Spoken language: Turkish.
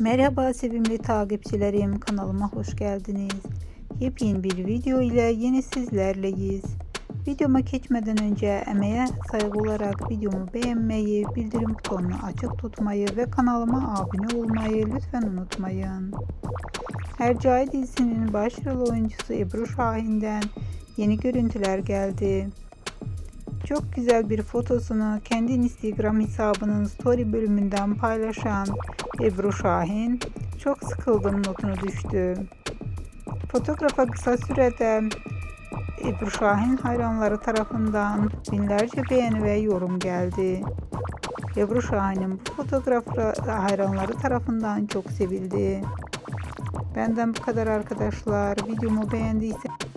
Merhaba sevimli takipçilerim kanalıma hoş geldiniz. Yepyeni bir video ile yine sizlerleyiz. Videoma geçmeden önce emeğe saygı olarak videomu beğenmeyi, bildirim butonunu açık tutmayı ve kanalıma abone olmayı lütfen unutmayın. Hercai dizisinin başrol oyuncusu Ebru Şahin'den yeni görüntüler geldi. Çok güzel bir fotosunu kendi Instagram hesabının story bölümünden paylaşan Ebru Şahin çok sıkıldım notunu düştü. Fotoğrafa kısa sürede Ebru Şahin hayranları tarafından binlerce beğeni ve yorum geldi. Ebru Şahin'in bu fotoğrafı hayranları tarafından çok sevildi. Benden bu kadar arkadaşlar. Videomu beğendiyseniz